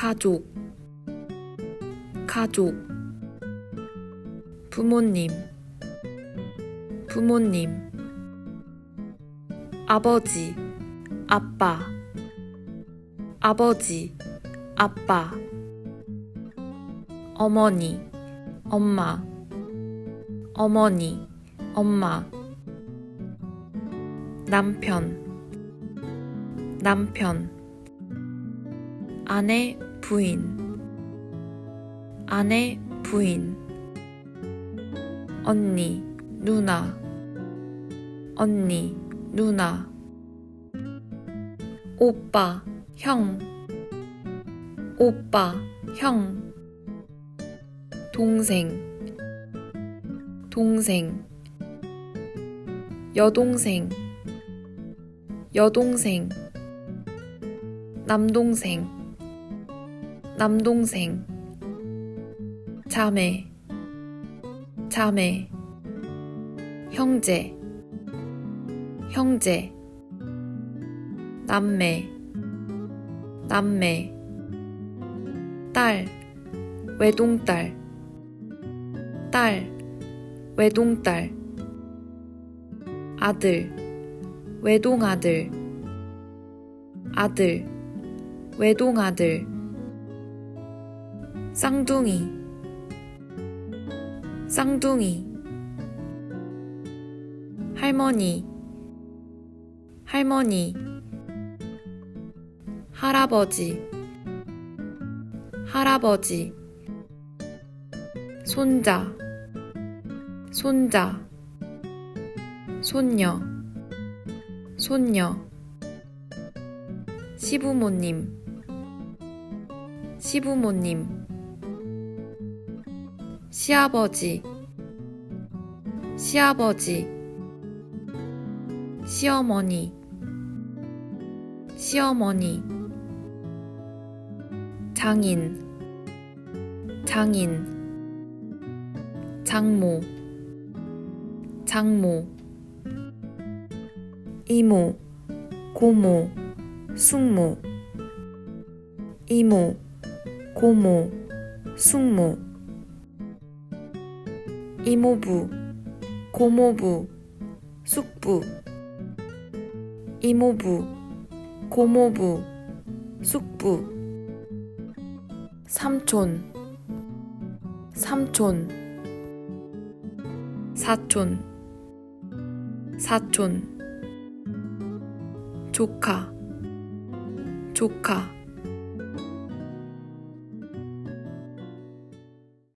가족 가족 부모님 부모님 아버지 아빠 아버지 아빠 어머니 엄마 어머니 엄마 남편 남편 아내 부인. 아내 부인. 언니 누나. 언니 누나. 오빠 형. 오빠 형. 동생. 동생. 여동생. 여동생. 남동생 남동생. 자매. 자매. 형제. 형제. 남매. 남매. 딸. 외동딸. 딸. 외동딸. 아들. 외동아들. 아들. 외동아들 쌍둥이. 쌍둥이. 할머니. 할머니. 할아버지. 할아버지. 손자. 손자. 손녀. 손녀. 시부모님. 시부모님 시아버지. 시아버지. 시어머니. 시어머니. 장인. 장인. 장모. 장모. 이모. 고모. 숙모. 이모. 고모. 숙모 이모부 고모부 숙부. 이모부 고모부 숙부. 삼촌 삼촌. 사촌 사촌. 조카 조카